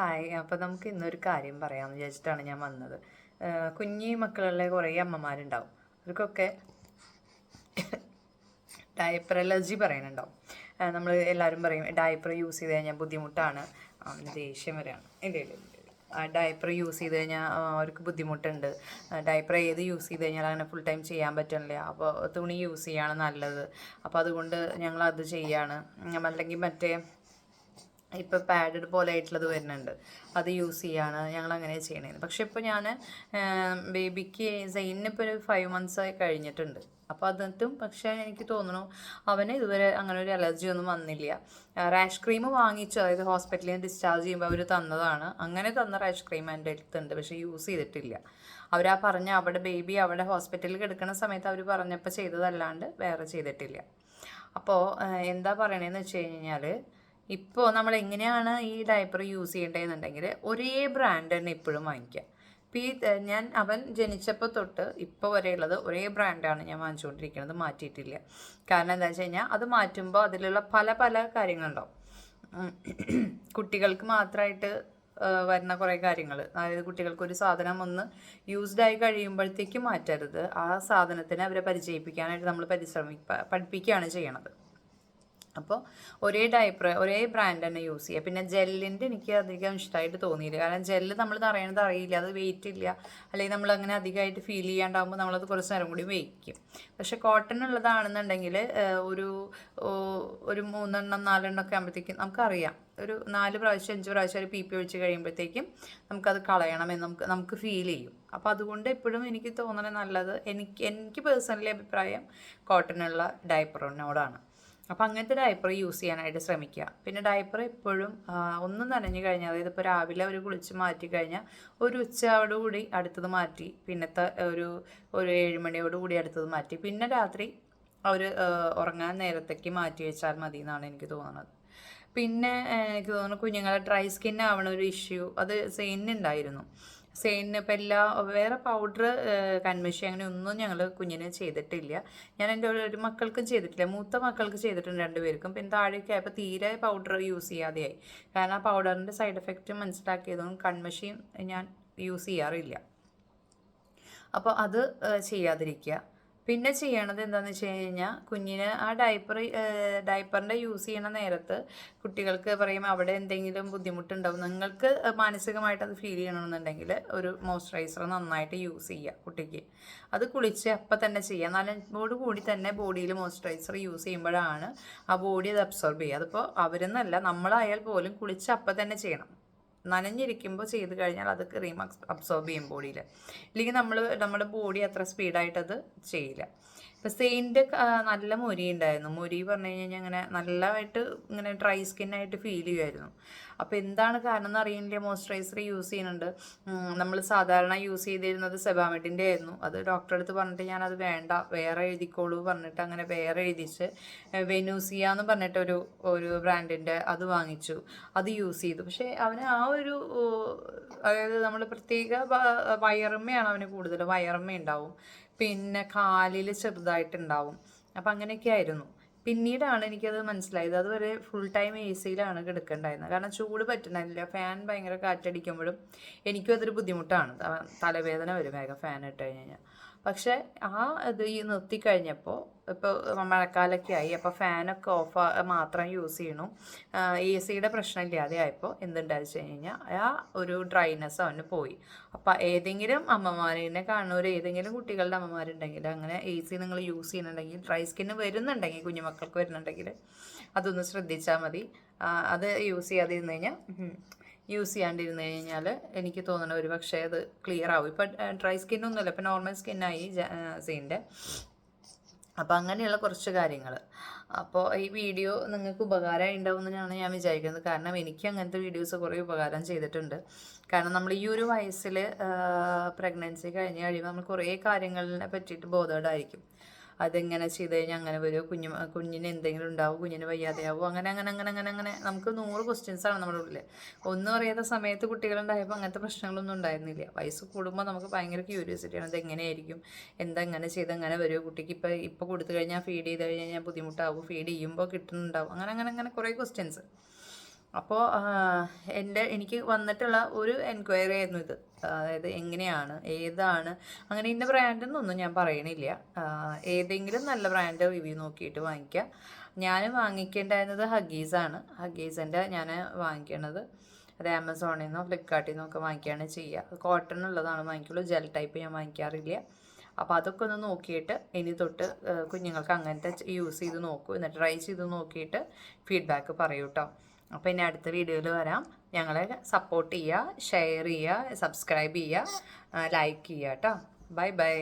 Hi അപ്പോൾ നമുക്ക് ഇന്നൊരു കാര്യം പറയാമെന്ന് വിചാരിച്ചിട്ടാണ് ഞാൻ വന്നത്. കുഞ്ഞി മക്കളുള്ള കുറേ അമ്മമാരുണ്ടാവും. അവർക്കൊക്കെ ഡയപ്പർ അലർജി പറയണുണ്ടാവും. നമ്മൾ എല്ലാവരും പറയും ഡയപ്പർ യൂസ് ചെയ്ത് കഴിഞ്ഞാൽ ബുദ്ധിമുട്ടാണ്. ദേഷ്യം വരെയാണ് ഇല്ല ഇല്ല ആ ഡയപ്പർ യൂസ് ചെയ്ത് കഴിഞ്ഞാൽ അവർക്ക് ബുദ്ധിമുട്ടുണ്ട്. ഡയപ്പർ ഏത് യൂസ് ചെയ്ത് കഴിഞ്ഞാൽ അങ്ങനെ ഫുൾ ടൈം ചെയ്യാൻ പറ്റണില്ല. അപ്പോൾ തുണി യൂസ് ചെയ്യാണ് നല്ലത്. അപ്പോൾ അതുകൊണ്ട് ഞങ്ങൾ അത് ചെയ്യാണ് അല്ലെങ്കിൽ മറ്റേ ഇപ്പോൾ പാഡഡ് പോലെ ആയിട്ടുള്ളത് വരുന്നുണ്ട്. അത് യൂസ് ചെയ്യാണ്. ഞങ്ങൾ അങ്ങനെ ചെയ്യണത് പക്ഷെ ഇപ്പോൾ ഞാൻ ബേബിക്ക് സെയിനിന് ഇപ്പോൾ ഒരു ഫൈവ് മന്ത്സ് ആയി കഴിഞ്ഞിട്ടുണ്ട്. അപ്പോൾ അതിട്ടും പക്ഷേ എനിക്ക് തോന്നുന്നു അവന് ഇതുവരെ അങ്ങനെ ഒരു അലർജി ഒന്നും വന്നില്ല. റാഷ് ക്രീം വാങ്ങിച്ചു. അതായത് ഹോസ്പിറ്റലിൽ നിന്ന് ഡിസ്ചാർജ് ചെയ്യുമ്പോൾ അവർ തന്നതാണ്. അങ്ങനെ തന്ന റാഷ് ക്രീം എന്റെ അടുത്തുണ്ട്. പക്ഷേ യൂസ് ചെയ്തിട്ടില്ല. അവരാ പറഞ്ഞ അവിടെ ബേബി അവിടെ ഹോസ്പിറ്റലിൽ കിടക്കുന്ന സമയത്ത് അവർ പറഞ്ഞപ്പോൾ ചെയ്തതല്ലാണ്ട് വേറെ ചെയ്തിട്ടില്ല. അപ്പോൾ എന്താ പറയണതെന്ന് വെച്ച് കഴിഞ്ഞാൽ ഇപ്പോൾ നമ്മൾ എങ്ങനെയാണ് ഈ ഡയപ്പർ യൂസ് ചെയ്യേണ്ടതെന്നുണ്ടെങ്കിൽ ഒരേ ബ്രാൻഡ് തന്നെ ഇപ്പോഴും വാങ്ങിക്കുക ഈ ഞാൻ അവൻ ജനിച്ചപ്പോൾ തൊട്ട് ഇപ്പോൾ വരെയുള്ളത് ഒരേ ബ്രാൻഡാണ് ഞാൻ വാങ്ങിച്ചുകൊണ്ടിരിക്കുന്നത് മാറ്റിയിട്ടില്ല. കാരണം എന്താ വെച്ച് കഴിഞ്ഞാൽ അത് മാറ്റുമ്പോൾ അതിലുള്ള പല പല കാര്യങ്ങളുണ്ടാവും. കുട്ടികൾക്ക് മാത്രമായിട്ട് വരുന്ന കുറേ കാര്യങ്ങൾ അതായത് കുട്ടികൾക്ക് ഒരു സാധനം ഒന്ന് യൂസ്ഡ് ആയി കഴിയുമ്പോഴത്തേക്ക് മാറ്റരുത്. ആ സാധനത്തിന് അവരെ പരിചയിപ്പിക്കാനായിട്ട് നമ്മൾ പരിശ്രമി പ- പഠിപ്പിക്കുകയാണ് ചെയ്യണത്. അപ്പോൾ ഒരേ ഡൈപ്പർ ഒരേ ബ്രാൻഡ് തന്നെ യൂസ് ചെയ്യുക പിന്നെ ജെല്ലിന്റെ എനിക്ക് അധികം ഇഷ്ടമായിട്ട് തോന്നിയില്ല. കാരണം ജെല്ല് നമ്മൾ നിറയണത് അറിയില്ല. അത് വെയിറ്റ് ഇല്ല. അല്ലെങ്കിൽ നമ്മൾ അങ്ങനെ അധികമായിട്ട് ഫീൽ ചെയ്യാണ്ടാകുമ്പോൾ നമ്മളത് കുറച്ച് നേരം കൂടി വെയ്ക്കും. പക്ഷെ കോട്ടൺ ഉള്ളതാണെന്നുണ്ടെങ്കിൽ ഒരു ഒരു മൂന്നെണ്ണം നാലെണ്ണം ഒക്കെ ആകുമ്പോഴത്തേക്കും നമുക്കറിയാം. ഒരു നാല് പ്രാവശ്യം അഞ്ച് പ്രാവശ്യം ഒരു പി പി ഒഴിച്ച് കഴിയുമ്പോഴത്തേക്കും നമുക്കത് കളയണമെന്ന് നമുക്ക് നമുക്ക് ഫീൽ ചെയ്യും. അപ്പോൾ അതുകൊണ്ട് എപ്പോഴും എനിക്ക് തോന്നണത് നല്ലത്. എനിക്ക് എനിക്ക് പേഴ്സണലി അഭിപ്രായം കോട്ടണുള്ള ഡയപ്പറിനോടാണ് അപ്പോൾ അങ്ങനത്തെ ഡയപ്പർ യൂസ് ചെയ്യാനായിട്ട് ശ്രമിക്കുക. പിന്നെ ഡയപ്പർ എപ്പോഴും ഒന്നും നനഞ്ഞു കഴിഞ്ഞാൽ അതായത് ഇപ്പോൾ രാവിലെ അവർ കുളിച്ച് മാറ്റി കഴിഞ്ഞാൽ ഒരു ഉച്ചയോടുകൂടി അടുത്തത് മാറ്റി പിന്നത്തെ ഒരു ഒരു ഏഴുമണിയോടുകൂടി അടുത്തത് മാറ്റി പിന്നെ രാത്രി അവർ ഉറങ്ങാൻ നേരത്തേക്ക് മാറ്റി വെച്ചാൽ മതി എന്നാണ് എനിക്ക് തോന്നുന്നത്. പിന്നെ എനിക്ക് തോന്നുന്നു കുഞ്ഞുങ്ങളെ ഡ്രൈ സ്കിൻ ഒരു ഇഷ്യൂ അത് സെയിനുണ്ടായിരുന്നു സെയിനിന് ഇപ്പം എല്ലാ വേറെ പൗഡർ കൺമിഷി അങ്ങനെ ഒന്നും ഞങ്ങൾ കുഞ്ഞിന് ചെയ്തിട്ടില്ല. ഞാൻ എന്റെ ഒരു മക്കൾക്കും ചെയ്തിട്ടില്ല. മൂത്ത മക്കൾക്ക് ചെയ്തിട്ടുണ്ട് രണ്ടുപേർക്കും പിന്നെ താഴേക്ക് ആയപ്പോൾ തീരെ പൗഡർ യൂസ് ചെയ്യാതെയായി. കാരണം ആ പൗഡറിന്റെ സൈഡ് എഫക്റ്റ് മനസ്സിലാക്കിയതും കൺമഷിയും ഞാൻ യൂസ് ചെയ്യാറില്ല. അപ്പോൾ അത് ചെയ്യാതിരിക്കുക. പിന്നെ ചെയ്യണത് എന്താണെന്ന് വെച്ച് കഴിഞ്ഞാൽ കുഞ്ഞിന് ആ ഡയപ്പർ ഡയപ്പറിന്റെ യൂസ് ചെയ്യണ നേരത്ത് കുട്ടികൾക്ക് പറയും അവിടെ എന്തെങ്കിലും ബുദ്ധിമുട്ടുണ്ടാവും. നിങ്ങൾക്ക് മാനസികമായിട്ട് അത് ഫീൽ ചെയ്യണമെന്നുണ്ടെങ്കിൽ ഒരു മോയ്സ്ചറൈസർ നന്നായിട്ട് യൂസ് ചെയ്യുക കുട്ടിക്ക്. അത് കുളിച്ച് അപ്പം തന്നെ ചെയ്യുക നനഞ്ഞോട് കൂടി തന്നെ ബോഡിയിൽ മോയ്സ്ചറൈസർ യൂസ് ചെയ്യുമ്പോഴാണ് ആ ബോഡി അത് അബ്സോർബ് ചെയ്യുക. അതിപ്പോൾ അവരെന്നല്ല നമ്മളായാൽ പോലും കുളിച്ച് അപ്പം തന്നെ ചെയ്യണം. നനഞ്ഞിരിക്കുമ്പോൾ ചെയ്ത് കഴിഞ്ഞാൽ അത് ക്രീം അബ്സോർബ് ചെയ്യും ബോഡിയിൽ ഇല്ലെങ്കിൽ നമ്മൾ നമ്മുടെ ബോഡി അത്ര സ്പീഡായിട്ട് അത് ചെയ്യില്ല. ഇപ്പം സെയിന്റെ നല്ല മുരി ഉണ്ടായിരുന്നു മുരി പറഞ്ഞു കഴിഞ്ഞാൽ അങ്ങനെ നല്ലതായിട്ട് ഇങ്ങനെ ഡ്രൈ സ്കിന്നായിട്ട് ഫീൽ ചെയ്യുമായിരുന്നു അപ്പോൾ എന്താണ് കാരണം എന്ന് അറിയില്ല. മോയ്സ്ചറൈസർ യൂസ് ചെയ്യുന്നുണ്ട്. നമ്മൾ സാധാരണ യൂസ് ചെയ്തിരുന്നത് സെബാമെഡിന്റെ ആയിരുന്നു അത് ഡോക്ടറെ അടുത്ത് പറഞ്ഞിട്ട് ഞാനത് വേണ്ട വേറെ എഴുതിക്കോളൂ പറഞ്ഞിട്ട് അങ്ങനെ വേറെ എഴുതിച്ച് വെനൂസിയ എന്ന് പറഞ്ഞിട്ടൊരു ഒരു ബ്രാൻഡിന്റെ അത് വാങ്ങിച്ചു. അത് യൂസ് ചെയ്തു. പക്ഷേ അവന് ആ ഒരു അതായത് നമ്മൾ പ്രത്യേക വയറമ്മയാണ് അവന് കൂടുതൽ വയറമ്മ ഉണ്ടാവും പിന്നെ കാലിൽ ചെറുതായിട്ടുണ്ടാവും. അപ്പം അങ്ങനെയൊക്കെ ആയിരുന്നു. പിന്നീടാണ് എനിക്കത് മനസ്സിലായത്. അതുവരെ ഫുൾ ടൈം എ സിയിലാണ് കിടക്കേണ്ടായിരുന്നത് കാരണം ചൂട് പറ്റുന്നില്ല ഫാൻ ഭയങ്കര കാറ്റടിക്കുമ്പോഴും എനിക്കും അതൊരു ബുദ്ധിമുട്ടാണ്. തലവേദന വരും വേഗം ഫാൻ ഇട്ട് കഴിഞ്ഞ് കഴിഞ്ഞാൽ പക്ഷേ ആ ഇത് ഈ നിർത്തിക്കഴിഞ്ഞപ്പോൾ ഇപ്പോൾ മഴക്കാലമൊക്കെ ആയി അപ്പോൾ ഫാനൊക്കെ ഓഫ് മാത്രം യൂസ് ചെയ്യണു. എ സിയുടെ പ്രശ്നം ഇല്ലാതെ ആയപ്പോൾ എന്തുണ്ടായി വെച്ച് കഴിഞ്ഞാൽ ആ ഒരു ഡ്രൈനെസ് അവന് പോയി. അപ്പോൾ ഏതെങ്കിലും അമ്മമാരിനെ കാണുന്നവർ ഏതെങ്കിലും കുട്ടികളുടെ അമ്മമാരുണ്ടെങ്കിൽ അങ്ങനെ എ സി നിങ്ങൾ യൂസ് ചെയ്യുന്നുണ്ടെങ്കിൽ ഡ്രൈ സ്കിന്ന് വരുന്നുണ്ടെങ്കിൽ കുഞ്ഞുമക്കൾക്ക് വരുന്നുണ്ടെങ്കിൽ അതൊന്ന് ശ്രദ്ധിച്ചാൽ മതി. അത് യൂസ് ചെയ്യാതിരുന്നു കഴിഞ്ഞാൽ യൂസ് ചെയ്യാണ്ടിരുന്ന് കഴിഞ്ഞാൽ എനിക്ക് തോന്നണം ഒരു പക്ഷേ അത് ക്ലിയർ ആവും. ഇപ്പം ഡ്രൈ സ്കിന്നൊന്നുമില്ല ഇപ്പം നോർമൽ സ്കിന്നായി സീന്റെ അപ്പോൾ അങ്ങനെയുള്ള കുറച്ച് കാര്യങ്ങൾ അപ്പോൾ ഈ വീഡിയോ നിങ്ങൾക്ക് ഉപകാരമായി ഉണ്ടാവും എന്നാണ് ഞാൻ വിചാരിക്കുന്നത്. കാരണം എനിക്ക് അങ്ങനത്തെ വീഡിയോസ് കുറേ ഉപകാരം ചെയ്തിട്ടുണ്ട്. കാരണം നമ്മൾ ഈ ഒരു വയസ്സിൽ പ്രഗ്നൻസി കഴിഞ്ഞ് കഴിയുമ്പോൾ നമ്മൾ കുറേ കാര്യങ്ങളിനെ പറ്റിയിട്ട് ബോധേഡായിരിക്കും അതെങ്ങനെ ചെയ്ത് കഴിഞ്ഞാൽ അങ്ങനെ വരുമോ കുഞ്ഞു കുഞ്ഞിന് എന്തെങ്കിലും ഉണ്ടാവും? കുഞ്ഞിന് വയ്യാതെയാവും? അങ്ങനെ അങ്ങനെ അങ്ങനെ അങ്ങനെ അങ്ങനെ. നമുക്ക് നൂറ് ക്വസ്റ്റ്യൻസ് ആണ് നമ്മുടെ ഉള്ളിൽ ഒന്നും അറിയാത്ത സമയത്ത് കുട്ടികളുണ്ടായപ്പോൾ അങ്ങനത്തെ പ്രശ്നങ്ങളൊന്നും ഉണ്ടായിരുന്നില്ല. വയസ്സ് കൂടുമ്പോൾ നമുക്ക് ഭയങ്കര ക്യൂരിയോസിറ്റിയാണ് ഇത് എങ്ങനെയായിരിക്കും എന്താ ഇങ്ങനെ ചെയ്ത് അങ്ങനെ വരുമോ കുട്ടിക്ക് ഇപ്പോൾ ഇപ്പോൾ കൊടുത്തു കഴിഞ്ഞാൽ ഫീഡ് ചെയ്ത് കഴിഞ്ഞാൽ ബുദ്ധിമുട്ടാവും. ഫീഡ് ചെയ്യുമ്പോൾ കിട്ടുന്നുണ്ടാവും. അങ്ങനെ അങ്ങനെ അങ്ങനെ കുറേ ക്വസ്റ്റ്യൻസ് അപ്പോൾ എന്റെ എനിക്ക് വന്നിട്ടുള്ള ഒരു എൻക്വയറി ആയിരുന്നു ഇത്. അതായത് എങ്ങനെയാണ് ഏതാണ് അങ്ങനെ ഇന്ന ബ്രാൻഡെന്നൊന്നും ഞാൻ പറയണില്ല. ഏതെങ്കിലും നല്ല ബ്രാൻഡ് റിവ്യൂ നോക്കിയിട്ട് വാങ്ങിക്കുക ഞാൻ വാങ്ങിക്കേണ്ടായിരുന്നത് ഹഗീസാണ് ഹഗീസിന്റെ ഞാൻ വാങ്ങിക്കണത്. അത് ആമസോണിൽ നിന്നോ ഫ്ലിപ്കാർട്ടിൽ നിന്നോ ഒക്കെ വാങ്ങിക്കുകയാണ് ചെയ്യുക. കോട്ടൺ ഉള്ളതാണ് വാങ്ങിക്കുള്ളൂ. ജെൽ ടൈപ്പ് ഞാൻ വാങ്ങിക്കാറില്ല. അപ്പോൾ അതൊക്കെ ഒന്ന് നോക്കിയിട്ട് ഇനി തൊട്ട് കുഞ്ഞുങ്ങൾക്ക് അങ്ങനത്തെ യൂസ് ചെയ്ത് നോക്കൂ. എന്നിട്ട് ട്രൈ ചെയ്ത് നോക്കിയിട്ട് ഫീഡ്ബാക്ക് പറയൂ കേട്ടോ അപ്പോൾ ഇനി അടുത്ത വീഡിയോയിൽ വരാം. ഞങ്ങളെ സപ്പോർട്ട് ചെയ്യുക ഷെയർ ചെയ്യുക സബ്സ്ക്രൈബ് ചെയ്യുക ലൈക്ക് ചെയ്യുക കേട്ടോ ബൈ ബൈ